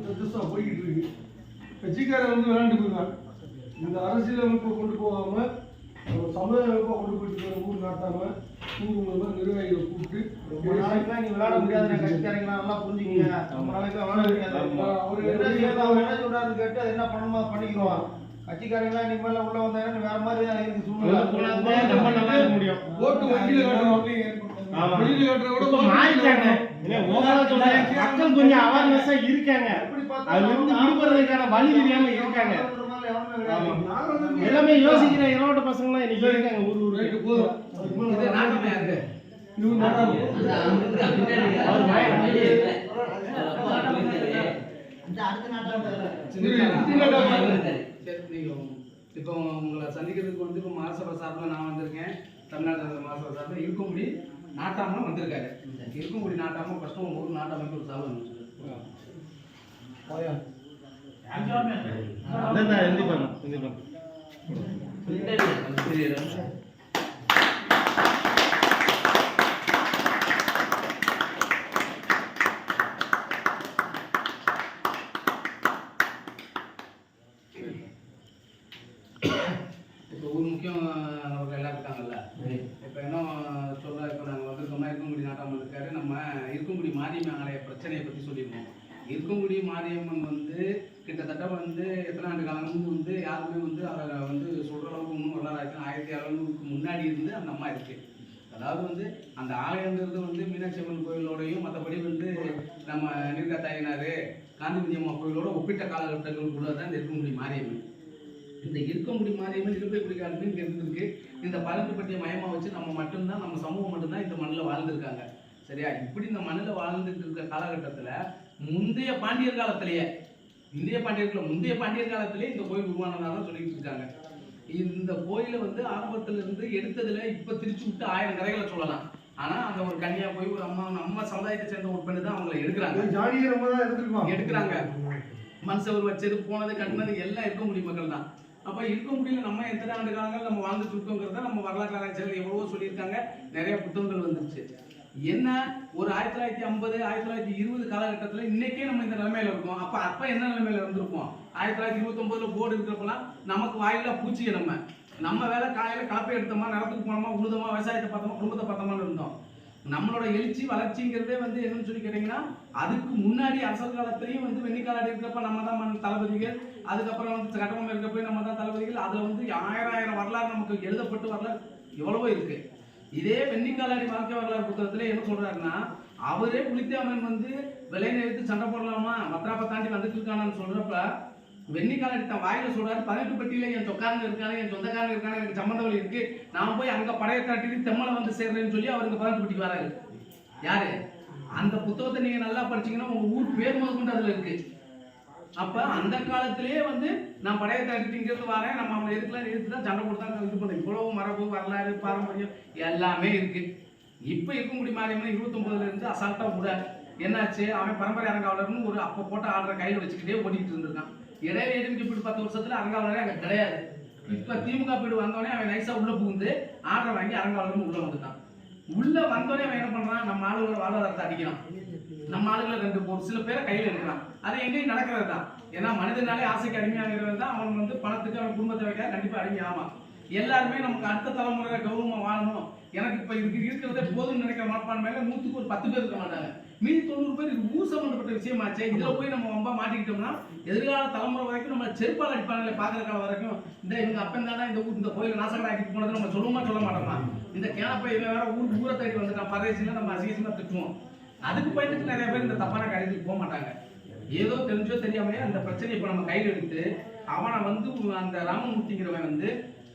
சந்தோஷமா போய்கிட்டு இருக்கு கட்சிக்காரன் வந்து விளையாண்டு போயிருக்கான் இந்த அரசியலமைப்பை கொண்டு போகாம சமுதாய அமைப்பை கொண்டு போயிட்டு இருக்க ஊர் நாட்டாம ஊர் மூலமா நிர்வாகிகளை கூப்பிட்டு ரொம்ப நாளைக்குலாம் நீ விளையாட முடியாதுண்ணே, கட்சிக்காரங்களா நல்லா புரிஞ்சுக்கங்க. ரொம்ப நாளைக்குலாம் விளையாட முடியாது. அவரு என்ன செய்யணும், அவன் என்ன சொல்றாருன்னு கேட்டு அது என்ன பண்ணணுமோ பண்ணிக்கிறோம். கட்சிக்காரங்களா இனிமேல் உள்ள வந்தாங்கன்னா வேற மாதிரி தான் இருக்கு சூழ்நிலை. ஓட்டு வங்கியில. வெளியில இப்ப மாறிட்டாங்க. மக்கள் கொஞ்சம் ஆ இருக்காங்க. அதுல இருந்து விடுபடுறதுக்கான வழி தெரியாம இருக்காங்க. எல்லாமே யோசிக்கிற இளவட்ட பசங்களாம் இன்னைக்கு இருக்காங்க ஊர் ஊருக்கு. இருக்கு. இப்போ உங்களை சந்திக்கிறதுக்கு வந்து இப்போ மாசபை சார்பில் நான் வந்திருக்கேன். தமிழ்நாடு மாசபை சார்பில் இருக்கும்படி நாட்டாம வந்திருக்காரு. இருக்கும்படி நாட்டாம ஃபர்ஸ்ட் உங்க ஊர் நாட்டாமைக்கு ஒரு பாருங்க. இப்போ ஊர் முக்கியம் அவர்கள் எல்லாம் இருக்காங்கல்ல இப்போ என்ன சொல்ல இப்போ நாங்கள் வந்திருக்கோம்னா இருக்கும்படி நாட்டாம இருக்காரு நம்ம இருக்கும்படி மாரியம்மன் ஆலய பிரச்சனையை பற்றி சொல்லியிருக்கோம் இருக்கும்படி மாரியம்மன் வந்து கிட்டத்தட்ட வந்து எத்தனை ஆண்டு காலமும் வந்து யாருமே வந்து அவரை வந்து சொல்கிற அளவுக்கு இன்னும் வரலாறு ஆயிரத்தி அறநூறுக்கு முன்னாடி இருந்து அந்த அம்மா இருக்கு. அதாவது வந்து அந்த ஆலயங்கிறது வந்து மீனாட்சி அம்மன் கோயிலோடையும் மற்றபடி வந்து நம்ம நீர்கா தாயினார் காந்திமதி அம்மா கோயிலோட ஒப்பிட்ட காலகட்டங்களுக்குள்ள தான் இந்த இருக்கும்படி மாரியம்மன். இந்த இருக்கமுடி மாரியம்மன் இருப்பைக்குடி காலமே இங்கே இருந்திருக்கு. இந்த பழக்கப்பட்டிய மயமாக வச்சு நம்ம மட்டும்தான் நம்ம சமூகம் மட்டும்தான் இந்த மண்ணில் வாழ்ந்துருக்காங்க. சரியா? இப்படி இந்த மண்ணில் வாழ்ந்துட்டு இருக்க காலகட்டத்தில் முந்தைய பாண்டியர் காலத்திலேயே இந்திய பாண்டியர்கள் முந்தைய பாண்டியர் காலத்திலேயே இந்த கோயில் உருவானதாக சொல்லிட்டு இருக்காங்க. இந்த கோயிலை வந்து ஆரம்பத்துல இருந்து எடுத்ததுல இப்ப திருச்சி விட்டு ஆயிரம் கதைகளை சொல்லலாம். ஆனா அந்த ஒரு கன்னியா போய் ஒரு அம்மா நம்ம சமுதாயத்தை சேர்ந்த ஒரு பெண்ணு தான் அவங்களை எடுக்கிறாங்க. எடுக்கிறாங்க. மண் சவர் வச்சது போனது கட்டினது எல்லாம் இருக்க முடியும் மக்கள் தான். அப்போ இருக்க முடியல நம்ம எத்தனை ஆண்டு காலங்கள் நம்ம வாழ்ந்துட்டு இருக்கோங்கிறத நம்ம வரலாற்று ஆராய்ச்சிகள் எவ்வளவோ சொல்லியிருக்காங்க. நிறைய புத்தகங்கள் வந்துருச்சு. என்ன? ஒரு ஆயிரத்தி தொள்ளாயிரத்தி ஐம்பது ஆயிரத்தி தொள்ளாயிரத்தி இருபது காலகட்டத்தில் இன்னைக்கே நம்ம இந்த நிலைமையில இருக்கோம். அப்போ அப்போ என்ன நிலைமையில இருந்திருப்போம்? ஆயிரத்தி தொள்ளாயிரத்தி இருபத்தொன்பதுல போர்டு இருக்கிறப்பெல்லாம் நமக்கு வாயில பூச்சிய நம்ம நம்ம வேலை காலையில கலப்பை எடுத்தோமா நிலத்துக்கு போனோமா உழுதமா விவசாயத்தை பார்த்தோமா குடும்பத்தை பார்த்தோமான்னு இருந்தோம். நம்மளோட எழுச்சி வளர்ச்சிங்கிறதே வந்து என்னன்னு சொல்லி கேட்டிங்கன்னா அதுக்கு முன்னாடி அரசல் காலத்திலையும் வந்து வெண்ணிக்காலாடி இருக்கிறப்ப நம்ம தான் தளபதிகள் அதுக்கப்புறம் வந்து கட்டபொம்மை இருக்கப்போ நம்ம தான் தளபதிகள். அதில் வந்து ஆயிரம் ஆயிரம் வரலாறு நமக்கு எழுதப்பட்டு வரலாறு எவ்வளவோ இருக்கு. இதே வெண்ணிக்காலாடி வாழ்க்கை வரலாறு புத்தகத்துல என்ன சொல்றாருன்னா அவரே புலித்தேவன் வந்து விலை நிறுத்தி சண்டை போடலாமா? மத்ராப்பை தாண்டி வந்துட்டு இருக்கானான்னு சொல்றப்ப வெண்ணிக்காலாடி தன் வாயில சொல்றாரு பதினெட்டு பட்டியில என் சொக்காரங்க இருக்காங்க என் சொந்தக்காரங்க இருக்காங்க எனக்கு சம்மந்தம் இருக்கு. நான் போய் அங்க படையை காட்டிட்டு தெம்மலை வந்து சேர்றேன்னு சொல்லி அவருக்கு பதினெட்டு பட்டிக்கு வராரு. யாரு? அந்த புத்தகத்தை நீங்க நல்லா படிச்சீங்கன்னா உங்க ஊர் பேர் முதற்கொண்டு அதுல இருக்கு. அப்ப அந்த காலத்திலேயே வந்து நான் படையை தட்டிட்டு இங்கிருந்து வரேன். நம்ம அவனை எதுக்குலாம் எதிர்த்து தான் சண்டை கொடுத்தா தான் இது பண்ண இவ்வளவு மரபு வரலாறு பாரம்பரியம் எல்லாமே இருக்கு. இப்ப இருக்க முடியும் மாரியம்மன் இருபத்தொன்பதுல இருந்து அசால்ட்டா கூட என்னாச்சு? அவன் பரம்பரை அரங்காவலர்னு ஒரு அப்ப போட்ட ஆர்டரை கையில வச்சுக்கிட்டே ஓடிட்டு இருந்திருக்கான். இடையில எதுக்கு இப்படி பத்து வருஷத்துல அரங்காவலரே அங்க கிடையாது. இப்ப திமுக பீடு வந்தோடனே அவன் நைஸா உள்ள புகுந்து ஆர்டர் வாங்கி அரங்காவலர்னு உள்ள வந்துட்டான். உள்ள வந்தோடனே அவன் என்ன பண்றான்? நம்ம ஆளுநர் வாழ்வாதாரத்தை அடிக்கிறான். நம்ம ஆளுகளை ரெண்டு மூணு சில பேரை கையில் எடுக்கிறான். அது எங்கேயும் நடக்கிறது தான் ஏன்னா மனிதனாலே ஆசைக்கு அடிமையாகிறது தான் அவன் வந்து பணத்துக்கு அவன் குடும்பத்தை வைக்க கண்டிப்பாக அடிமை ஆமாம் எல்லாருமே நமக்கு அடுத்த தலைமுறை கௌரவமாக வாழணும். எனக்கு இப்போ இதுக்கு இருக்கிறதே போதும்னு நினைக்கிற மனப்பான்மையில நூற்றுக்கு ஒரு பத்து பேர் இருக்க மாட்டாங்க. மீதி தொண்ணூறு பேர் இது ஊர் சம்பந்தப்பட்ட விஷயமாச்சே. இதில் போய் நம்ம ரொம்ப மாட்டிக்கிட்டோம்னா எதிர்கால தலைமுறை வரைக்கும் நம்ம செருப்பால் அடிப்பாங்களே பார்க்குற காலம் வரைக்கும். இந்த இவங்க அப்பன் தானே இந்த ஊர் இந்த கோயில் நாசகடா ஆக்கிட்டு போனது நம்ம சொல்லுமா சொல்ல மாட்டோமா இந்த கேனப்பை இவன் வேற ஊர் ஊரை தேடி வந்துட்டான் பரதேசில நம்ம அசிங்கமா திட்டுவோம். அதுக்கு பயந்துட்டு நிறைய பேர் இந்த தப்பான காரியத்துக்கு போக மாட்டாங்க. ஏதோ தெரிஞ்சோ தெரியாமலே அந்த பிரச்சனையை இப்போ நம்ம கையில் எடுத்து அவனை வந்து அந்த ராமமூர்த்திங்கிறவன் வந்து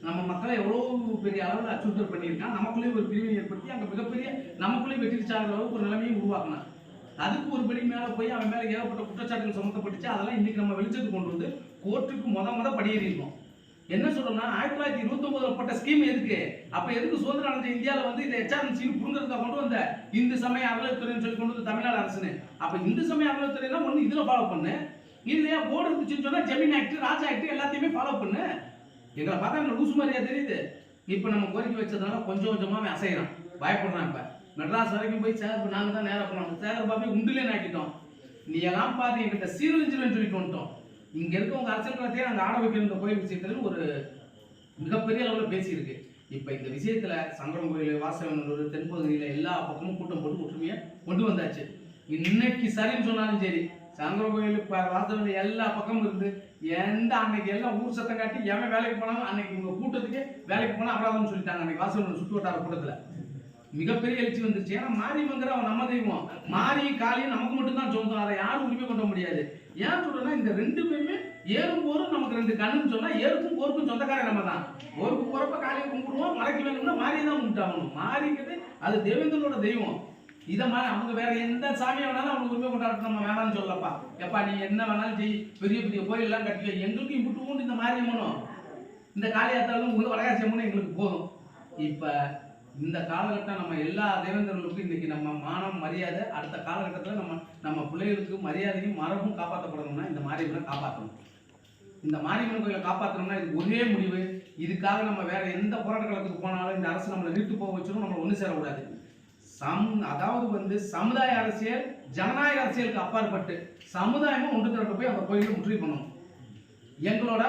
நம்ம மக்களை எவ்வளோ பெரிய அளவில் அச்சுறுத்தல் பண்ணியிருக்கான் நமக்குள்ளேயே ஒரு பிரிவினை ஏற்படுத்தி அங்கே மிகப்பெரிய நமக்குள்ளேயே வெற்றி சாகிற அளவுக்கு ஒரு நிலைமையும் உருவாக்கினான். அதுக்கு ஒரு படி மேலே போய் அவன் மேலே ஏகப்பட்ட குற்றச்சாட்டுகள் சுமத்தப்பட்டுச்சு. அதெல்லாம் இன்றைக்கி நம்ம வெளிச்சத்துக்கு கொண்டு வந்து கோர்ட்டுக்கு மொத மொதல் படியேறியிருக்கோம் என்ன சொல்றோம்னா ஆயிரத்தி தொள்ளாயிரத்தி இருபத்தி ஒன்பதுல போட்ட ஸ்கீம் எதுக்கு? அப்ப எதுக்கு சுதந்திரம் அடைஞ்ச இந்தியாவில் வந்து இந்த ஹெச்ஆர்என்சி புரிஞ்சிருக்கா கொண்டு வந்த இந்து சமய அறநிலைத்துறைன்னு சொல்லி கொண்டு வந்து தமிழ்நாடு அரசுன்னு. அப்ப இந்து சமய அறநிலைத்துறைனா ஒண்ணு இதுல ஃபாலோ பண்ணு. இல்லையா போர்டு இருந்துச்சுன்னு சொன்னா ஜமீன் ஆக்ட் ராஜா ஆக்ட் எல்லாத்தையுமே ஃபாலோ பண்ணு. எங்களை பார்த்தா எங்களை லூசு மாதிரியா தெரியுது. இப்போ நம்ம கோரிக்கை வச்சதுனால கொஞ்சம் கொஞ்சமா அவன் அசைகிறான் பயப்படுறான் இப்ப. மெட்ராஸ் வரைக்கும் போய் சேகர் நாங்க தான் நேரம் போனோம் சேர் பாப்பி உண்டுலேன்னு ஆக்கிட்டோம். நீ எல்லாம் பார்த்து எங்கிட்ட சீரழிஞ்சிருன்னு சொல்லிட்டு வந்துட்டோம். இங்க இருக்கவங்க அரசியல் களத்தையே நாங்க ஆட வைக்கிற இந்த கோயில் விஷயத்துல ஒரு மிகப்பெரிய அளவில் பேசியிருக்கு. இப்ப இந்த விஷயத்துல சங்கரம் கோயில் வாசவனூர் தென்பகுதியில எல்லா பக்கமும் கூட்டம் போட்டு ஒற்றுமையை கொண்டு வந்தாச்சு. இன்னைக்கு சரின்னு சொன்னாலும் சரி சங்கரம் கோயில் ப- எல்லா பக்கமும் இருந்து எந்த அன்னைக்கு எல்லாம் ஊர் சத்தம் காட்டி எவன் வேலைக்கு போனாலும் அன்னைக்கு உங்க கூட்டத்துக்கு வேலைக்கு போனா அபராதம்னு சொல்லிட்டாங்க அன்னைக்கு வாசவனூர் சுற்று வட்டார கூட்டத்துல. மிகப்பெரிய எழுச்சி வந்துருச்சு. ஏன்னா மாரியம்மங்கிற அவன் நம்ம தெய்வம். மாரி காளியும் நமக்கு மட்டும்தான் சொந்தம். அதை யாரும் உரிமை கொண்ட முடியாது. ஏன் சொல்றேன்னா இந்த ரெண்டு பேருமே ஏறும் போரும் நமக்கு ரெண்டு கண்ணுன்னு சொன்னா ஏறுக்கும் போருக்கும் சொந்தக்காரன் நம்ம தான். போருக்கு போறப்ப காலையை கும்பிடுவோம் மறைக்க வேணும்னா மாறி தான் கும்பிட்டாகணும். மாறிக்கிறது அது தேவேந்திரனோட தெய்வம். இதை மாதிரி அவங்க வேற எந்த சாமியை வேணாலும் அவங்க உரிமை கொண்டாட நம்ம வேணாம்னு சொல்லப்பா. எப்பா நீ என்ன வேணாலும் செய். பெரிய பெரிய கோயிலெல்லாம் கட்டி எங்களுக்கும் இப்படி இந்த மாரியம்மனும். இந்த காளியாத்தாலும் உங்களுக்கு வடகாசி அம்மனும் எங்களுக்கு போதும். இப்போ இந்த காலகட்டம் நம்ம எல்லா தேவேந்திரர்களுக்கும் இன்னைக்கு நம்ம மானம் மரியாதை அடுத்த காலகட்டத்தில் நம்ம நம்ம பிள்ளைகளுக்கு மரியாதையும் மரபும் காப்பாற்றப்படணும்னா இந்த மாரியம்மனை காப்பாற்றணும் இந்த மாரியம்மன் கோயிலை காப்பாற்றணும்னா இது ஒரே முடிவு. இதுக்காக நம்ம வேற எந்த போராட்ட களத்துக்கு போனாலும் இந்த அரசு நம்மளை வீட்டு போக வச்சிடும் நம்மளை ஒன்று சேரக்கூடாது. சம் அதாவது வந்து சமுதாய அரசியல் ஜனநாயக அரசியலுக்கு அப்பாற்பட்டு சமுதாயமும் ஒன்று திரட்ட போய் அந்த கோயிலை முற்றுகை பண்ணணும். எங்களோட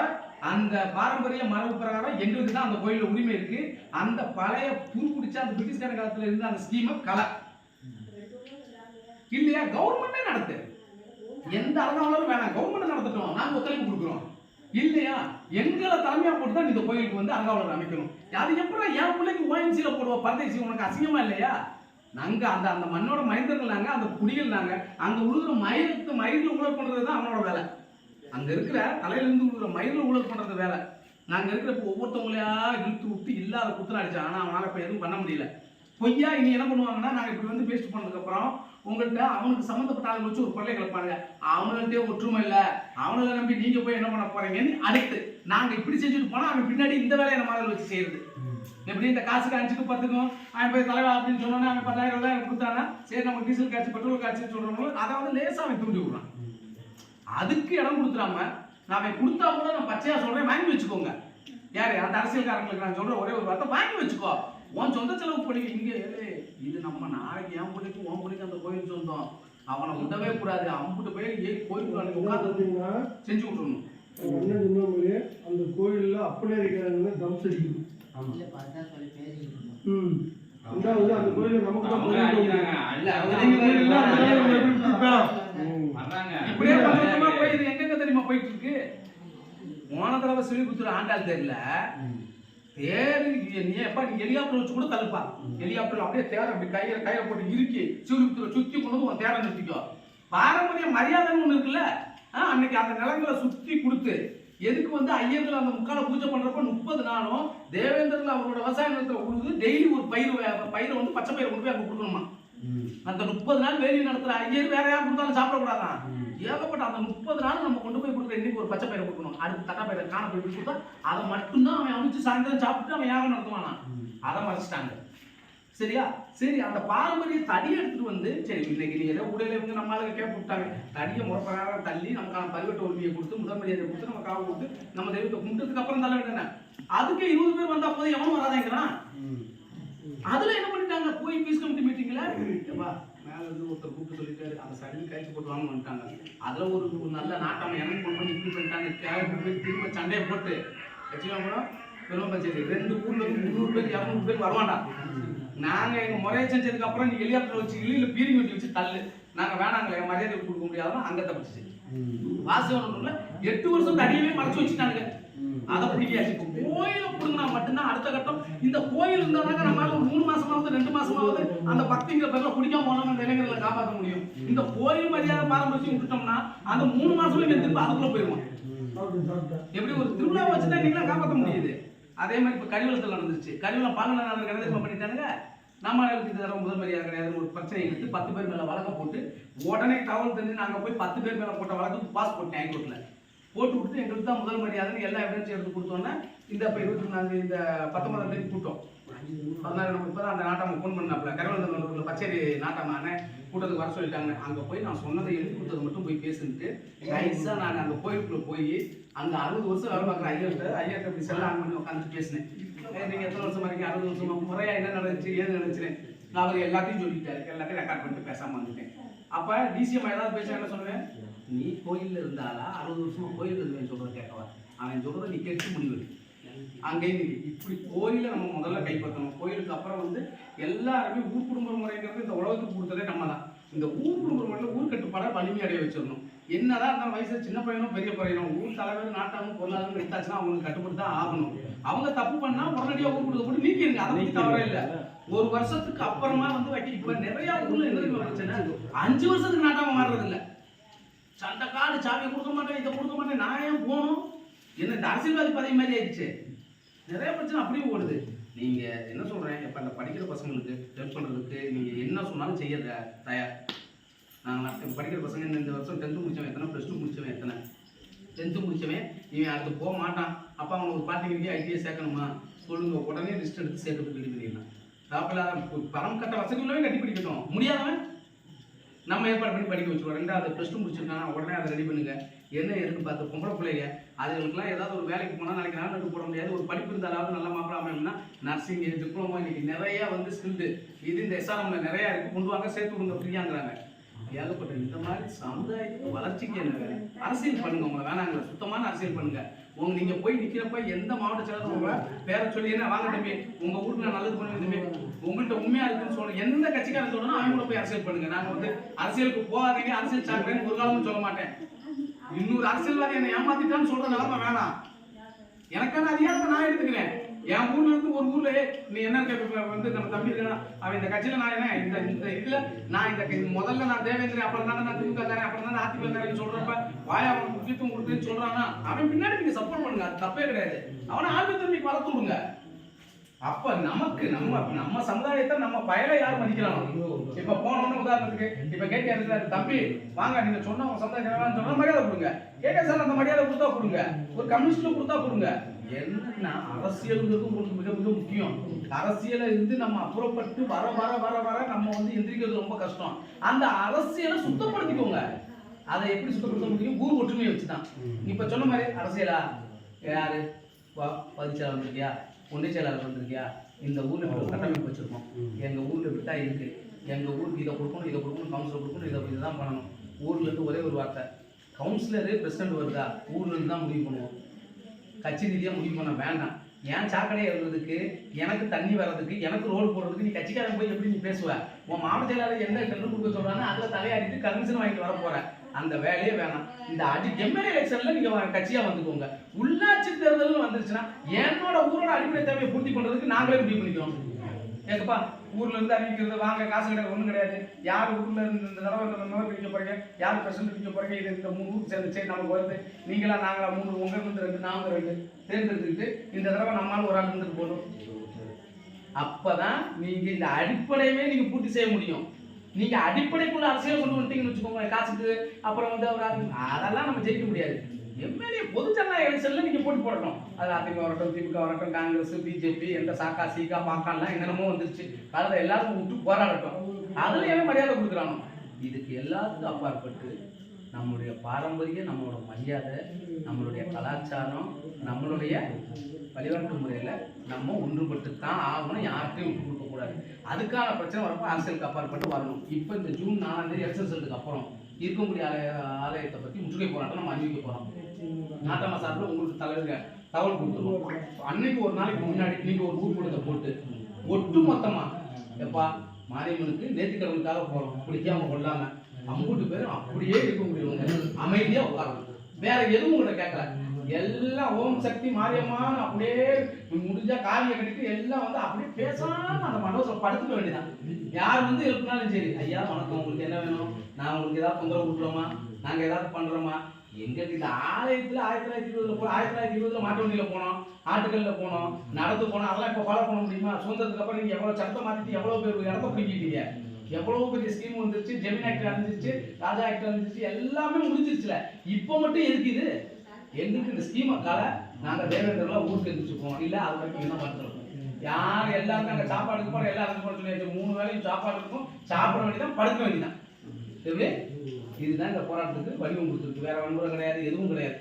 அந்த பாரம்பரிய மரபு பிரகாரம் எங்களுக்கு தான் அந்த கோயிலில் உரிமை இருக்கு. அந்த பழைய புது பிடிச்ச அந்த பிரிட்டிஷ்கார காலத்துல இருந்த அந்த ஸ்கீமை கலை. இல்லையா? கவர்மெண்டே நடத்து. எந்த அரங்காவலும் வேணாம். கவர்மெண்ட் நடத்தட்டும். நாங்க ஒத்துழைப்பு கொடுக்குறோம். இல்லையா? எங்களை தலைமையா போட்டு தான் இந்த கோயிலுக்கு வந்து அரங்காவலர் அமைக்கணும். அது எப்படி என் பிள்ளைக்கு ஓஎன்சியில் போடுவோம் பரதேசி உனக்கு அசிங்கமா இல்லையா? நாங்க அந்த அந்த மண்ணோட மனிதர்கள் நாங்க அந்த குடிகள் நாங்க. அங்க உழுதுற மயிலுக்கு மயில உழவு பண்றது தான் அவனோட வேலை. அங்க இருக்கிற தலையில இருந்து உழுகுற மயில ஊழல் பண்றது வேலை. நாங்க இருக்கிற இப்போ ஒவ்வொருத்தவங்களையா இழுத்து விட்டு இல்லாத குத்துன அடிச்சான் ஆனா அவனால இப்ப எதுவும் பண்ண முடியல. பொய்யா இனி என்ன பண்ணுவாங்கன்னா நாங்க இப்படி வந்து பேஸ்ட் பண்ணதுக்கு அப்புறம் உங்கள்கிட்ட அவனுக்கு சம்மந்தப்பட்ட ஆளுங்க வச்சு ஒரு கொள்ளை கிளப்பாங்க அவனுகிட்டே ஒற்றுமை இல்ல. அவனுங்களை நம்பி நீங்க போய் என்ன பண்ண போறீங்கன்னு அடுத்து நாங்க இப்படி செஞ்சுட்டு போனா அவன் பின்னாடி இந்த வேலையை நம்ம வச்சு செய்யறது. எப்படி இந்த காசுக்கு அஞ்சுக்கு பத்துக்கும் அவன் போய் தலைவா அப்படின்னு சொன்னோன்னே அவன் பத்தாயிரம் ரூபாய் கொடுத்தானா சரி நம்ம டீசல் காய்ச்சி பெட்ரோல் காய்ச்சி சொல்றவங்க அதை வந்து லேசா அவன் தூண்டி விடுறான். அதுக்கு இடம் கொடுத்துறாம நான் கொடுத்தா கூட நான் பச்சையா சொல்றேன் வாங்கி வச்சுக்கோங்க. யாரு? அந்த அரசியல்காரங்களுக்கு நான் சொல்ற ஒரே ஒரு வார்த்தை வாங்கி வச்சுக்கோ. உன் சொந்த செலவு பண்ணி இங்க இது நம்ம நாளைக்கு என் பிள்ளைக்கும் உன் பிள்ளைக்கும் அந்த கோயில் சொந்தம். அவனை விடவே கூடாது. அம்புட்டு போய் அன்னைக்கு என்ன உட்காந்து செஞ்சு விட்டுறணும் என்ன சொன்ன மாதிரி அந்த கோயில்ல அப்படியே இருக்கிறாங்க தம்ஸ் அடிக்குது ம். ரெண்டாவது அந்த கோயில நமக்கு தான் இப்படியே கொஞ்சமா போய் இது எங்கெங்க தெரியுமா போயிட்டு இருக்கு போன தடவை சொல்லி கொடுத்துரு ஆண்டாள் தெரியல. தேர் நீ எப்பா நீ ஹெலிகாப்டர் வச்சு கூட தள்ளுப்பா. ஹெலிகாப்டர் அப்படியே தேர அப்படி கையில கையில போட்டு இறுக்கி சிவலிபுத்தூரை சுத்தி கொண்டு உன் தேரை நிறுத்திக்கோ. பாரம்பரிய மரியாதைன்னு ஒண்ணு இருக்குல்ல? அன்னைக்கு அந்த நிலங்களை சுத்தி கொடுத்து எதுக்கு வந்து ஐயர்கள் அந்த முக்கால பூஜை பண்றப்ப முப்பது நாளும் தேவேந்திரன் அவரோட விவசாய நிலத்தில் உழுது டெய்லி ஒரு பயிர் பயிரை வந்து பச்சை பயிரை கொண்டு போய் அங்கே கொடுக்கணுமா? அந்த முப்பது நாள் வேலி நடத்துற ஐயர் வேற யார் கொடுத்தாலும் சாப்பிடக்கூடாதான் ஏகப்பட்ட அந்த முப்பது நாள் நம்ம கொண்டு போய் கொடுக்குற இன்னைக்கு ஒரு பச்சை பயிரை கொடுக்கணும். அடுத்து தட்டா பயிரை காண போய் கொடுத்தா அதை மட்டும்தான் அவன் அவிச்சு சாயந்தரம் சாப்பிட்டு அவன் யாகம் நடத்துவானா? அதை மறைச்சிட்டாங்க. சரியா? சரி அந்த பாரம்பரிய தடியை எடுத்துட்டு வந்து சரி இன்னைக்கு நீ ஏதோ உடையில வந்து நம்ம ஆளுங்க கேட்க விட்டாங்க. தடியை முறப்பிரகாரம் தள்ளி நமக்கான பரிவட்ட உரிமையை கொடுத்து முதல் மரியாதை கொடுத்து நம்ம காவு கொடுத்து நம்ம தெய்வத்தை கும்பிட்டதுக்கு அப்புறம் தள்ள வேண்டியன அதுக்கு இருபது பேர் வந்தா போதும் எவனும் வராதேங்கிறான். அதுல என்ன பண்ணிட்டாங்க? போய் பீஸ் கமிட்டி மீட்டிங்ல ஏப்பா மேல இருந்து ஒருத்தர் கூப்பிட்டு சொல்லிட்டாரு. அந்த சடங்கு கழிச்சு போட்டு வாங்க வந்துட்டாங்க. அதுல ஒரு நல்ல நாட்டாம எனக்கு கொண்டு இப்படி பண்ணிட்டாங்க. தேவை போய் திரும்ப சண்டையை போட்டு. வச்சுக்கலாம் கூட பெருமை பஞ்சாயத்து ரெண்டு ஊர்ல இருந்து முந்நூறு பேர் இரநூறு பேர் வருவாண்டா நாங்க எங்க முறையை செஞ்சதுக்கு அப்புறம் நீ ஹெலிகாப்டர் வச்சு இல்ல பீரிங் வெட்டி வச்சு தள்ளு. நாங்க வேணாங்களே மரியாதை கொடுக்க முடியாதுன்னா அங்க தப்பிச்சு வாசவனூர்ல எட்டு வருஷம் தடியவே மறைச்சு வச்சுட்டானுங்க. அதை பிடிக்காச்சு கோயில புடுங்கினா மட்டும்தான் அடுத்த கட்டம். இந்த கோயில் இருந்தாதாங்க நம்மளால மூணு மாசமாவது ரெண்டு மாசமாவது அந்த பக்திங்கிற பேர்ல பிடிக்காம போனோம் அந்த இளைஞர்களை காப்பாற்ற முடியும். இந்த கோயில் மரியாதை பாரம்பரியம் விட்டுட்டோம்னா அந்த மூணு மாசமும் இங்க திரும்ப அதுக்குள்ள போயிருவோம். எப்படி ஒரு திருவிழா வச்சுதான் தான் காப்பாற்ற முடியுது? அதே மாதிரி இப்போ கரிவலத்தில் நடந்துச்சு கரிவலம் பாலன நடந்த கணக்கு பண்ணிட்டானுங்க? நம்ம அளவுக்கு இந்த முதல் மரியாதை கிடையாது. ஒரு பிரச்சனை எடுத்து பத்து பேர் மேல வழக்க போட்டு உடனே தகவல் தெரிஞ்சு நாங்க போய் பத்து பேர் மேல போட்ட வழக்கு பாஸ் போட்டேன் ஹைகோர்ட்ல. போட்டு விட்டு எங்களுக்கு தான் முதல் மரியாதைன்னு எல்லா எவிடன்ஸ் எடுத்து கொடுத்தோன்னே இந்த இப்போ இருபத்தி மூணாம் இந்த பத்தொன்பதாம் தேதி கூட்டம். அதனால நம்ம இப்போ அந்த நாட்டாம ஃபோன் பண்ணாப்ல கரவலந்தூர்ல பச்சேரி நாட்டாமான கூட்டத்துக்கு வர சொல்லிட்டாங்க. அங்கே போய் நான் சொன்னதை எழுதி கொடுத்தது மட்டும் போய் பேசிட்டு நைஸாக நான் அந்த கோயிலுக்குள்ள போய் அங்கே அறுபது வருஷம் வேலை பார்க்குற ஐயர்கிட்ட ஐயர்கிட்ட இப்படி செல்ல ஆன் பண்ணி உட்காந்து பேசினேன். நீங்கள் எத்தனை வருஷமா இருக்கீங்க? அறுபது வருஷமா? முறையாக என்ன நடந்துச்சு? ஏது நடந்துச்சுன்னு? நான் அவர் எல்லாத்தையும் சொல்லிட்டாரு எல்லாத்தையும் ரெக்கார்ட் பண்ணிட்டு பேசாமல் வந்துட்டேன். அப்போ டிசிஎம் ஏதாவது பேச என்ன சொல்லுவேன்? நீ கோயிலில் இருந்தாலா அறுபது வருஷமா கோயில் இருந்தேன் சொல்றத கேட்கவா? அவன் சொல்றத நீ கேட்டு முடிவு அங்கே இப்படி கோயிலை நம்ம முதல்ல கைப்பற்றணும். கோயிலுக்கு அப்புறம் வந்து எல்லாருமே ஊர் குடும்ப முறைங்கிறது இந்த உலகத்துக்கு கொடுத்ததே நம்ம தான் இந்த ஊர் குடும்ப முறையில் ஊர் வலிமையடைய வச்சிடணும். என்னதான் இருந்தாலும் வயசுல சின்ன பையனும் பெரிய பையனும் ஊர் தலைவர் நாட்டாமும் பொருளாதாரம் எடுத்தாச்சுன்னா அவங்களுக்கு கட்டுப்பட்டு தான் ஆகணும். அவங்க தப்பு பண்ணா உடனடியாக ஊர் கொடுத்த போட்டு நீக்கிருங்க அதை பத்தி தவறே இல்லை. ஒரு வருஷத்துக்கு அப்புறமா வந்து வைக்க இப்ப நிறைய ஊர்ல என்ன பிரச்சனை? அஞ்சு வருஷத்துக்கு நாட்டாம மாறுறது இல்லை சண்டை காடு சாவியை கொடுக்க மாட்டேன் இதை கொடுக்க மாட்டேன் நான் ஏன் போகணும்? என்ன இந்த அரசியல்வாதி பதவி மாதிரி ஆயிடுச்சு. நிறைய பிரச்சனை அப்படியே ஓடுது. நீங்க என்ன சொல்றேன் இப்ப அந்த படிக்கிற பசங்களுக்கு ஹெல்ப் பண்றதுக்கு நீங்க என்ன சொன்னாலும் செய்ய தயார். நாங்கள் படிக்கிற பசங்க இந்த- வருஷம் டென்த்து முடிச்சவன் எத்தனை ப்ளஸ் டூ முடிச்சவன் எத்தனை? டென்த்து முடிச்சவன் இவன் அடுத்து போக மாட்டான். அப்போ அவன் ஒரு பாலிடெக்னிக்கே ஐடிஐ சேர்க்கணுமா? சொல்லுங்க உடனே லிஸ்ட் எடுத்து சேர்க்கறதுக்கு ரெடி பண்ணிடலாம். தாப்பில்லாத பரம் கட்ட வசதி உள்ளவன் கட்டி பிடிக்கட்டும். முடியாதவன் நம்ம ஏற்பாடு பண்ணி படிக்க வச்சுருவோம். ரெண்டாவது ப்ளஸ் டூ முடிச்சிருக்காங்க உடனே அதை ரெடி பண்ணுங்க. என்ன இருக்குன்னு பார்த்து பொம்பளை பிள்ளைங்க அதுகளுக்குலாம் ஏதாவது ஒரு வேலைக்கு போனால் நாளைக்கு நாள் நட்டு போட முடியாது. ஒரு படிப்பு இருந்தாலும் நல்ல மாப்பிள அமையணும்னா நர்சிங் டிப்ளமோ இன்னைக்கு நிறையா வந்து ஸ்கில்டு இது இந்த எஸ்ஆர்எம்ல நிறையா இருக்குது கொண்டு வாங்க சேர்த்து கொடுங்க ஃப்ரீயாங்கிறாங்க. ஏகப்பட்ட இந்த மாதிரி சமுதாயத்துக்கு வளர்ச்சிக்கு என்ன அரசியல் பண்ணுங்க உங்களை. வேணாங்கள சுத்தமான அரசியல் பண்ணுங்க. உங்க நீங்க போய் நிக்கிறப்ப எந்த மாவட்ட செயலர் உங்களை பேர சொல்லி என்ன வாங்க தம்பி உங்க ஊருக்கு நான் நல்லது பண்ணுவேன் தம்பி. உங்கள்கிட்ட உண்மையா இருக்குன்னு சொல்ல. எந்த கட்சிக்காரன் சொல்லணும் அவங்க கூட போய் அரசியல் பண்ணுங்க. நாங்க வந்து அரசியலுக்கு போகாதீங்க அரசியல் சாக்குறேன்னு ஒரு காலமும் சொல்ல மாட்டேன். இன்னொரு அரசியல்வாதி என்னை ஏமாத்திட்டான்னு சொல்ற நிலைமை வேணாம். எனக்கான அதிகாரத்தை நான் எடுத்துக்கிறேன். என் ஊர்ல இருந்து ஒரு ஊர்ல நீ என்ன வந்து நம்ம தம்பி இருக்கான்? அவன் இந்த கட்சியில நான் என்ன? இந்த இந்த இதுல நான் இந்த முதல்ல நான் தேவேந்திரன் அப்புறம் தானே நான் திமுக தானே அப்புறம் தானே அதிமுக தானே சொல்றப்ப வாய் அவன் முக்கியத்துவம் கொடுத்துன்னு சொல்றானா? அவன் பின்னாடி நீங்க சப்போர்ட் பண்ணுங்க. அது தப்பே கிடையாது. அவனை ஆழ்வத்தன்மைக்கு வளர்த்து விடுங்க. அப்ப நமக்கு நம்ம நம்ம சமுதாயத்தை நம்ம பயலை யார் மதிக்கலாம்? இப்ப போனோம்னு உதாரணத்துக்கு இப்ப கேட்க இருக்கிறாரு தம்பி வாங்க நீங்க சொன்ன உங்க சமுதாயம் சொன்னா மரியாதை கொடுங்க. கேட்க சார் அந்த மரியாதை கொடுத்தா கொடுங்க. ஒரு கம்யூனிஸ்ட்ல கொடுத்தா கொடுங்க. என்னன்னா அரசியலுங்கிறது உங்களுக்கு மிக மிக முக்கியம். அரசியலை இருந்து நம்ம அப்புறப்பட்டு வர வர வர வர நம்ம வந்து எந்திரிக்கிறது ரொம்ப கஷ்டம். அந்த அரசியலை சுத்தப்படுத்திக்கோங்க. அதை எப்படி சுத்தப்படுத்த முடியும்? ஊர் ஒற்றுமையை வச்சுதான். இப்ப சொன்ன மாதிரி அரசியலா? யாரு? வா பதிச்சாளர் ஒன்றிய செயலாளர் வந்திருக்கியா? இந்த ஊர்ல இப்படி கட்டமைப்பு வச்சிருக்கோம். எங்க ஊர்ல விட்டா இருக்கு. எங்க ஊருக்கு இதை கொடுக்கணும் இதை கொடுக்கணும் கவுன்சிலர் கொடுக்கணும் இதை இதுதான் பண்ணணும். ஊர்ல இருந்து ஒரே ஒரு வார்த்தை. கவுன்சிலரு பிரசிடண்ட் வருதா? ஊர்ல இருந்து தான் முடிவு பண்ணுவோம். கட்சி ரீதியா முடிவு பண்ண வேண்டாம். ஏன் சாக்கடை எழுதுறதுக்கு எனக்கு தண்ணி வர்றதுக்கு எனக்கு ரோடு போடுறதுக்கு நீ கட்சிக்காரன் போய் எப்படி நீ பேசுவ? உன் மாவட்ட செயலாளர் என்ன டெண்டர் கொடுக்க சொல்றாங்க அதுல தலையாடிட்டு கமிஷன் வாங்கிட்டு வர போற. அந்த வேலையே வேணாம். இந்த அடி எம்எல்ஏ எலெக்ஷன்ல நீங்க கட்சியா வந்துக்கோங்க. உள்ளாட்சி தேர்தல் வந்துருச்சுன்னா என்னோட ஊரோட அடிப்படை தேவையை பூர்த்தி பண்றதுக்கு நாங்களே முடிவு பண்ணிக்கிறோம். ஏங்கப்பா ஊர்ல இருந்து அறிவிக்கிறது வாங்க காசு கிடையாது ஒண்ணும் கிடையாது. யார் ஊர்ல இருந்து இந்த தடவை இந்த நோய் பிடிக்க போறீங்க? யார் பிரசன்ட் பிடிக்க போறீங்க? இது இந்த மூணு ஊருக்கு சேர்ந்து சரி நமக்கு வருது. நீங்களா நாங்களா மூணு உங்க இருந்து ரெண்டு நாங்க ரெண்டு. தேர்ந்தெடுத்துக்கிட்டு இந்த தடவை நம்மளால ஒரு ஆள் இருந்துட்டு போதும். அப்பதான் நீங்க இந்த அடிப்படையவே நீங்க பூர்த்தி செய்ய முடியும். நீங்க அடிப்படைக்குள்ள அரசியல் கொண்டு வந்துட்டீங்கன்னு வச்சுக்கோங்க காசுக்கு அப்புறம் வந்து அவர் அதெல்லாம் நம்ம ஜெயிக்க முடியாது. எம்எல்ஏ பொது ஜனநாயக எலெக்ஷன்ல நீங்க போட்டு போடணும். அது அதிமுக வரட்டும் திமுக வரட்டும் காங்கிரஸ் பிஜேபி எந்த சாக்கா சீக்கா பாக்கான்லாம் என்னென்னமோ வந்துருச்சு. அதில் எல்லாருக்கும் விட்டு போராடட்டும். அதுல ஏன் மரியாதை கொடுக்குறானோ? இதுக்கு எல்லாத்துக்கும் அப்பாற்பட்டு நம்மளுடைய பாரம்பரியம் நம்மளோட மரியாதை நம்மளுடைய கலாச்சாரம் நம்மளுடைய வழிபாட்டு முறையில் நம்ம ஒன்றுபட்டு தான் ஆகணும் யார்கிட்டையும் விட்டு கொடுக்கக்கூடாது. அதுக்கான பிரச்சனை வரப்போ அரசியலுக்கு அப்பாற்பட்டு வரணும். இப்போ இந்த ஜூன் நாலாம் தேதி எலெக்ஷன் ரிசல்ட்டுக்கு அப்புறம் இருக்கக்கூடிய ஆலய ஆலயத்தை பற்றி முற்றுகை போராட்டம் நம்ம அறிவிக்க போகிறோம் நாட்டாம சார்பில் உங்களுக்கு தலைவர் தகவல் கொடுத்துருவோம். அன்னைக்கு ஒரு நாளைக்கு முன்னாடி நீங்க ஒரு ஊர் கூட்டத்தை போட்டு ஒட்டு மொத்தமா எப்பா மாரியம்மனுக்கு நேர்த்திக்கடவுளுக்காக போறோம். பிடிக்காம கொள்ளாமல் அம்பூட்டு பேரும் அப்படியே இருக்க முடியும். அமைதியா உட்காரணும். வேற எதுவும் உங்கள்ட்ட கேட்கல. எல்லாம் ஓம் சக்தி மாரியம்மான்னு அப்படியே முடிஞ்சா காவிய கட்டிட்டு எல்லாம் வந்து அப்படியே பேசாம அந்த மண்டபத்தில் படுத்துக்க வேண்டியதான் யார் வந்து எழுப்பினாலும் சரி ஐயா வணக்கம். உங்களுக்கு என்ன வேணும்? நான் உங்களுக்கு ஏதாவது தொந்தரவு கொடுக்குறோமா நாங்க ஏதாவது பண்றோமா? எங்களுக்கு இந்த ஆலயத்தில் ஆயிரத்தி தொள்ளாயிரத்தி இருபதுல போனோம் ஆயிரத்தி தொள்ளாயிரத்தி இருபதுல மாட்டு வண்டியில் போனோம். ஆட்டுக்கல்ல போனோம். நடந்து போனோம். அதெல்லாம் இப்போ ஃபாலோ பண்ண முடியுமா? சுதந்திரத்துக்கு அப்புறம் நீங்கள் எவ்வளோ சட்டத்தை மாற்றிட்டு எவ்வளோ பேர் இடத்த பிடிக்கிட்டீங்க எவ்வளவு பெரிய ஸ்கீம் வந்துருச்சு ஜெமின் ஆக்ட் அழிஞ்சிருச்சு ராஜா ஆக்ட் அழிஞ்சிருச்சு எல்லாமே முடிஞ்சிருச்சுல. இப்போ மட்டும் எதுக்கு இது? எங்களுக்கு இந்த ஸ்கீமை கால நாங்க தேவேந்திரலாம் ஊருக்கு எதிர்த்துப்போம் இல்ல அது வரைக்கும் என்ன பண்றோம் யார் எல்லாரும் நாங்க சாப்பாடுக்கு போறோம் எல்லாரும் போட சொல்லியாச்சு. மூணு வேளையும் சாப்பாடு இருக்கும். சாப்பிட வேண்டியதான் படுக்க வேண்டியதான் எப்படி? இதுதான் இந்த போராட்டத்துக்கு வடிவம் கொடுத்துருக்கு. வேற வன்முறை கிடையாது எதுவும் கிடையாது.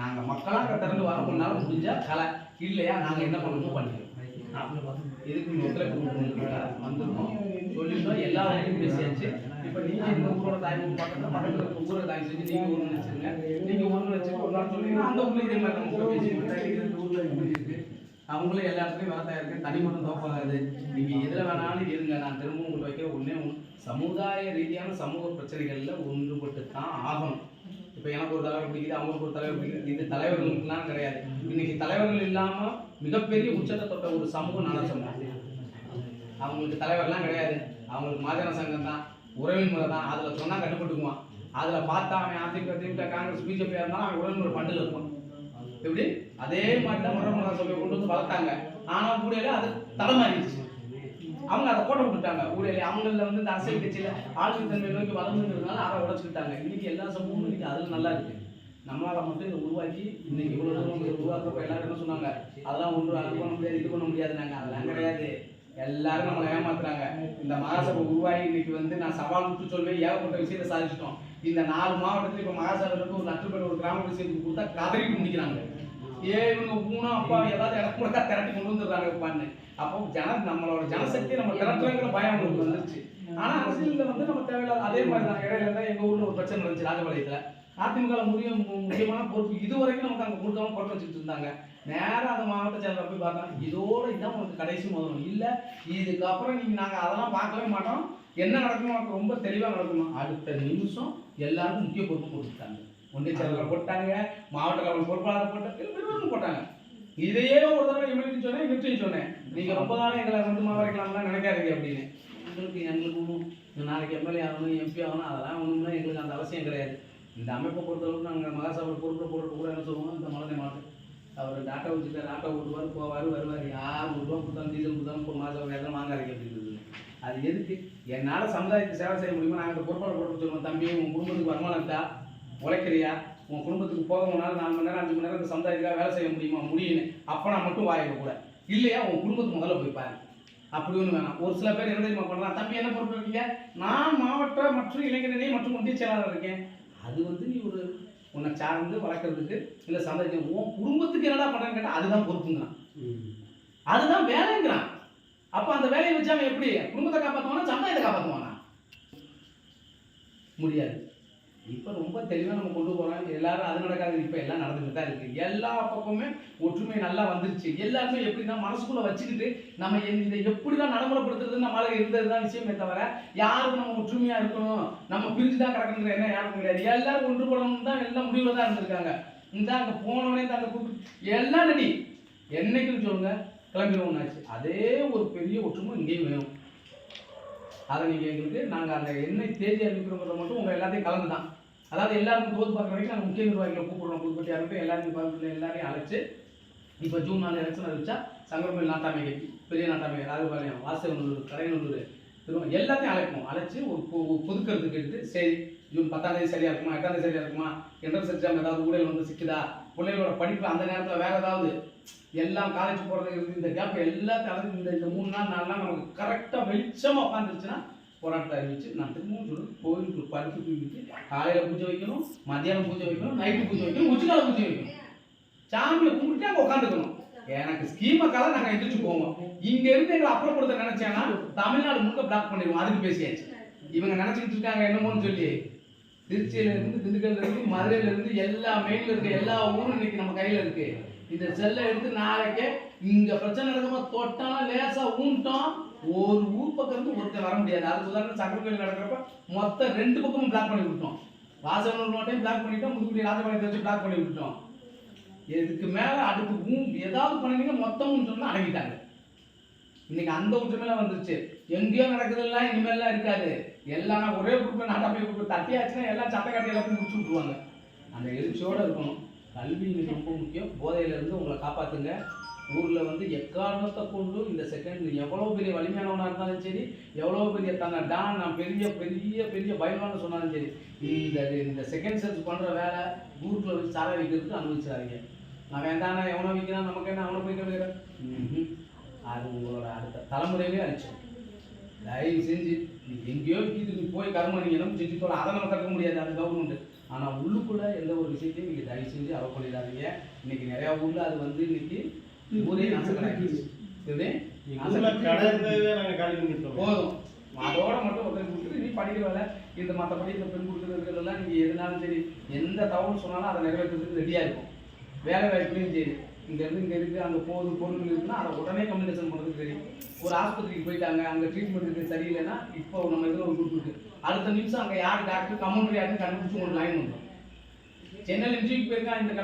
நாங்க மக்களாக திறந்து வர முன்னால முடிஞ்சா கலை. இல்லையா நாங்க என்ன பண்ணணுமோ பண்ணிக்கிறோம். இதுக்கு நீங்க ஒத்துழைப்பு வந்திருக்கோம். சொல்லிட்டோம் எல்லா வரைக்கும் பேசியாச்சு. இப்போ நீங்க இந்த ஊரோட தாய் ஊர் பக்கத்துல பக்கத்துல இருக்க தாய் செஞ்சு நீங்க ஒண்ணு நினைச்சுங்க நீங்க ஒண்ணு நினைச்சுட்டு ஒரு நாள் சொன்னீங்கன்னா அந்த ஊர்ல இதே மாதிரி நம்ம பேசி இந்த ஊர்ல இருக்கு. அவங்களும் எல்லா இடத்துலயும் வேலை இருக்கு. தனி மட்டும் தோப்பாகாது. நீங்க எதுல வேணாலும் இருங்க. நான் திரும்பவும் உங்களுக்கு வைக்கிற ஒண்ணே சமுதாய ரீதியான சமூக பிரச்சனைகள்ல ஒன்றுபட்டு தான் ஆகணும். இப்ப எனக்கு ஒரு தலைவர் பிடிக்குது அவங்களுக்கு ஒரு தலைவர் பிடிக்குது. இது தலைவர்களுக்குலாம் கிடையாது. இன்னைக்கு தலைவர்கள் இல்லாம மிகப்பெரிய உச்சத்தை தொட்ட ஒரு சமூகம் நல்ல சமூகம் அவங்களுக்கு தலைவர்லாம் கிடையாது. அவங்களுக்கு மாதிரியான சங்கம் தான் உறவின் முறை தான் அதில் சொன்னால் கட்டுப்பட்டுக்குவான். அதில் பார்த்தா அவன் அதிமுக திமுக காங்கிரஸ் பிஜேபி இருந்தாலும் அவன் உறவின் முறை பண்டில் இருப்பான். எப்படி? அதே மாதிரி தான் உறவின் முறை சபையை கொண்டு வந்து வளர்த்தாங்க. ஆனால் ஊழியல அது தலைமாறிடுச்சு அவங்க அதை போட்ட விட்டுட்டாங்க. ஊழியர் அவங்கள வந்து இந்த அரசியல் கட்சியில் ஆளுமை தன்மை நோக்கி வளர்ந்துங்கிறதுனால அதை உடச்சுக்கிட்டாங்க. இன்னைக்கு எல்லா சமூகமும் இன்னைக்கு அதில் நல்லா இருக்கு. நம்மளால் மட்டும் இதை உருவாக்கி இன்னைக்கு இவ்வளோ தூரம் இதை உருவாக்குறப்ப எல்லாரும் என்ன சொன்னாங்க? அதெல்லாம் ஒன்று அது பண்ண முடியாது இது பண்ண முடியாதுனாங்க அதெல்லாம் கிடையாது. எல்லாரும் நம்மளை ஏமாத்துறாங்க. இந்த மகாசபை உருவாகி இன்னைக்கு வந்து நான் சவால் விட்டு சொல்வேன் ஏகப்பட்ட விஷயத்தை சாதிச்சிட்டோம். இந்த நாலு மாவட்டத்துல இப்ப மகாசபைக்கு ஒரு லட்சம் பேர் ஒரு கிராம விஷயத்துக்கு கொடுத்தா கதறிட்டு முடிக்கிறாங்க ஏ இவங்க பூனா அப்பா ஏதாவது எனக்கு கூட திரட்டி கொண்டு வந்துடுறாங்க பான்னு அப்போ ஜன நம்மளோட ஜனசக்தி நம்ம திரட்டுறங்கிற பயம் அவங்களுக்கு வந்துருச்சு. ஆனா அரசியல்ல வந்து நம்ம தேவையில்லாத அதே மாதிரி தான் இடையில இருந்தால் எங்க ஊர்ல ஒரு பிரச்சனை இருந்துச்சு ராஜபாளையத்துல. அதிமுக முக்கிய முக்கியமான பொறுப்பு இது வரைக்கும் நமக்கு அங்கே கொடுக்காம பொறுப்பு வச்சுட்டு இருந்தாங்க. நேராக அந்த மாவட்ட செயலர் போய் பார்த்தோம் இதோட இதான் உங்களுக்கு கடைசி முதலும் இல்லை இதுக்கப்புறம் நீங்கள் நாங்கள் அதெல்லாம் பார்க்கவே மாட்டோம். என்ன நடக்கணும் நமக்கு ரொம்ப தெளிவாக நடக்கணும் அடுத்த நிமிஷம் எல்லாருக்கும் முக்கிய பொறுப்பு கொடுத்துட்டாங்க. ஒன்றிய செயலர் போட்டாங்க மாவட்ட கலவர் பொறுப்பாளர் போட்டாங்க போட்டாங்க. இதையே ஒரு தடவை இமிடிட்டு சொன்னேன் இமிடிட்டு சொன்னேன். நீங்கள் ரொம்ப நாளம் எங்களை வந்து மாவரைக்கலாம்லாம் நினைக்காதீங்க அப்படின்னு. எங்களுக்கு எங்களுக்கு ஒன்றும் நாளைக்கு எம்எல்ஏ ஆகணும் எம்பி ஆகணும் அதெல்லாம் ஒன்றும் எங்களுக்கு அந்த அவசியம் கிடையாது. இந்த அமைப்பை பொறுத்தளவுக்கு நாங்கள் மகாசபை பொறுப்பில் போடுறது கூட என்ன சொல்லுவோம் இந்த மலனை மாட்டு அவர் டாட்டா வச்சுட்டார் ஆட்டோ ஓட்டுவார் போவார் வருவார். யார் ஒரு ரூபா கொடுத்தாலும் டீசல் கொடுத்தாலும் இப்போ மாதம் வேதம் வாங்காதீங்க அப்படின்றது அது எதுக்கு? என்னால் சமுதாயத்துக்கு சேவை செய்ய முடியுமா? நாங்கள் அந்த பொறுப்பாளர் போட்டு சொல்லுவோம். தம்பி உன் குடும்பத்துக்கு வருமானத்தா உழைக்கிறியா? உன் குடும்பத்துக்கு போக உன்னால நாலு மணி நேரம் அஞ்சு மணி நேரம் இந்த சமுதாயத்துக்காக வேலை செய்ய முடியுமா? முடியும்னு. அப்போ நான் மட்டும் வாயிட கூட. இல்லையா? உன் குடும்பத்துக்கு முதல்ல போய் பாரு. அப்படி ஒன்று வேணாம். ஒரு சில பேர் என்ன தெரியுமா பண்ணலாம்? தம்பி என்ன பொறுப்பு இருக்கீங்க? நான் மாவட்ட மற்றும் இளைஞரணி மற்றும் ஒன்றிய செயலாளர் இருக்கேன். அது வந்து நீ ஒரு உன்னை சார்ந்து வளர்க்கறதுக்கு இல்லை சமுதாயத்துக்கு உன் குடும்பத்துக்கு என்னடா பண்ணுறேன்னு கேட்டால் அதுதான் பொறுப்புங்கிறான். அதுதான் வேலைங்கிறான். அப்போ அந்த வேலையை வச்சு அவன் எப்படி? குடும்பத்தை காப்பாற்றுவானா சமுதாயத்தை காப்பாற்றுவானா முடியாது. இப்போ ரொம்ப தெளிவாக நம்ம கொண்டு போகிறோம் எல்லாரும் அது நடக்காது. இப்போ எல்லாம் நடந்துகிட்டு தான் இருக்குது எல்லா பக்கமுமே ஒற்றுமை நல்லா வந்துருச்சு. எல்லாருமே எப்படின்னா மனசுக்குள்ளே வச்சுக்கிட்டு நம்ம இதை இதை எப்படிலாம் நடைமுறைப்படுத்துறது நம்மளால இருந்தது தான் விஷயமே தவிர யாருக்கும் நம்ம ஒற்றுமையாக இருக்கணும்? நம்ம பிரிஞ்சு தான் கிடக்கணுங்கிற என்ன யாருக்கும் கிடையாது. எல்லாரும் ஒன்று போடணும் தான் எல்லாம் முடிவில் தான் இருந்திருக்காங்க. இந்த அங்கே போனவனே தான் கூப்பிட்டு எல்லாம் ரெடி. என்னைக்குன்னு சொல்லுங்க. கிளம்பிடுவோம்னாச்சு அதே ஒரு பெரிய ஒற்றுமை இங்கேயும் வேணும். அதை நீங்கள் எங்களுக்கு நாங்கள் அந்த என்ன தேதி அறிவிக்கிறோங்கிறத மட்டும் உங்கள் எல்லாத்தையும் கலந்து தான் அதாவது எல்லாருக்கும் தோது பார்க்குற வரைக்கும் நாங்கள் முக்கிய நிர்வாகிகளை கூப்பிடுறோம். புதுப்பட்டியாக இருக்கட்டும் எல்லாரையும் பார்த்து எல்லாரையும் அழைச்சு இப்போ ஜூன் நாலு எலெக்ஷன் அறிவிச்சா சங்கரமேல் நாட்டாமை பெரிய நாட்டாமை ராஜபாளையம் வாசகநல்லூர் கடையநல்லூர் திரும்ப எல்லாத்தையும் அழைப்போம். அழைச்சி ஒரு புதுக்கிறது கேட்டு சரி ஜூன் பத்தாம் தேதி சரியாக இருக்குமா எட்டாம் தேதி சரியாக இருக்குமா என்ட்ரன்ஸ் எக்ஸாம் ஏதாவது ஊழல் வந்து சிக்குதா பிள்ளைகளோட படிப்பு அந்த நேரத்தில் வேறு ஏதாவது எல்லாம் காலேஜ் போகிறது இந்த கேப் எல்லாத்தையும் அழைச்சு இந்த இந்த மூணு நாள் நாலு நாள் நமக்கு கரெக்டாக வெளிச்சமாக உட்காந்துருச்சுன்னா போராட்டத்தை அறிவிச்சு நான் திரும்பவும் சொல்லுவேன் கோயிலுக்கு பருப்பு தூக்கிட்டு காலையில் பூஜை வைக்கணும் மத்தியானம் பூஜை வைக்கணும் நைட்டு பூஜை வைக்கணும் உச்சிக்கால பூஜை வைக்கணும். சாமியை கும்பிட்டு அங்கே உட்காந்துக்கணும் எனக்கு ஸ்கீமக்காக நாங்கள் எந்திரிச்சு போவோம் இங்கே இருந்து எங்களை அப்புறப்படுத்த நினைச்சேன்னா தமிழ்நாடு முழுக்க பிளாக் பண்ணிடுவோம். அதுக்கு பேசியாச்சு. இவங்க நினச்சிக்கிட்டு இருக்காங்க என்னமோன்னு சொல்லி. திருச்சியிலேருந்து திண்டுக்கல்லேருந்து மதுரையிலேருந்து இருந்து எல்லா மெயினில் இருக்க எல்லா ஊரும் இன்னைக்கு நம்ம கையில் இருக்குது இந்த செல்லை எடுத்து நாளைக்கே இங்கே பிரச்சனை நடக்கும்போது தொட்டாலும் லேசாக ஊன்ட்டோம் ஒரு ஊர் பக்கம் இருந்து ஒருத்தர் வர முடியாது. அதுக்கு உதாரணம் சக்கரக்கோயில் நடக்கிறப்ப மொத்தம் ரெண்டு பக்கமும் பிளாக் பண்ணி விட்டோம் வாசகனூர் நோட்டையும் பிளாக் பண்ணிட்டோம். முதுகுடி ராஜபாளையத்தை வச்சு பிளாக் பண்ணி விட்டோம் இதுக்கு மேல அடுத்து ஊம் ஏதாவது பண்ணீங்க மொத்தமும் சொன்னா அடங்கிட்டாங்க இன்னைக்கு அந்த ஒற்றுமையில வந்துருச்சு. எங்கேயோ நடக்குதுலாம் இனிமேல்லாம் இருக்காது. எல்லாம் ஒரே குரூப்பில் நாட்டா போய் குரூப் தட்டியாச்சுன்னா எல்லாம் சட்டை கட்டி எல்லாத்தையும் முடிச்சு விட்டுருவாங்க. அந்த எழுச்சியோடு இருக்கணும். கல்வி ரொம்ப முக்கியம். போதையிலேருந்து உங்களை காப்பாற்றுங்க ஊரில் வந்து எக்காரணத்தை கொண்டும் இந்த செகண்ட் எவ்வளோ பெரிய வலிமையானவனாக இருந்தாலும் சரி எவ்வளோ பெரிய தன்னை டான் நான் பெரிய பெரிய பெரிய பயமான சொன்னாலும் சரி இந்த இந்த செகண்ட் சென்ஸ் பண்ணுற வேலை ஊருக்குள்ள வச்சு சாரை வைக்கிறதுக்கு அனுபவிச்சாதீங்க நான் வேண்டாம் எவனோ வைக்கிறான் நமக்கு என்ன அவனை போய் கேட்கிறேன் அது உங்களோட அடுத்த தலைமுறையிலே அழிச்சோம் தயவு செஞ்சு நீ எங்கேயோ இதுக்கு போய் கர்மம் நீங்கள் என்ன செஞ்சு தோல அதை நம்ம தடுக்க முடியாது அது கவர்மெண்ட் ஆனால் உள்ளுக்குள்ள எந்த ஒரு விஷயத்தையும் நீங்கள் தயவு செஞ்சு அலோ பண்ணிடாதீங்க. இன்னைக்கு நிறையா ஊரில் அது வந்து இன்னைக்கு ஊரே நாசக்கடாக்கிடுச்சு எப்படி ஊர்ல கடை இருந்ததே நாங்க காலி பண்ணிட்டோம். போதும். அதோட மட்டும் கொடுத்துட்டு நீ படிக்கிற வேலை இந்த மற்றபடி இந்த பெண் கொடுக்குறது இருக்கிறதெல்லாம் நீங்கள் எதுனாலும் சரி எந்த தகவல் சொன்னாலும் அதை நிறைவேற்றுறதுக்கு ரெடியாக இருக்கும். வேலை வாய்ப்புலையும் சரி. இங்கேருந்து இங்கே இருக்குது அங்கே போகுது பொருட்கள் இருக்குன்னா அதை உடனே கம்யூனிகேஷன் பண்ணுறதுக்கு ரெடி ஒரு ஆஸ்பத்திரிக்கு போயிட்டாங்க அங்கே ட்ரீட்மெண்ட் இருக்குது சரியில்லைன்னா இப்போ நம்ம இதில் ஒரு குரூப் இருக்குது அடுத்த நிமிஷம் அங்கே யார் டாக்டர் கமௌண்டர் யாருன்னு கண்டுபிடிச்சி ஒரு லைன் வந்துடும் சென்னையில் இன்டர்வியூக்கு போயிருக்கான் இந்த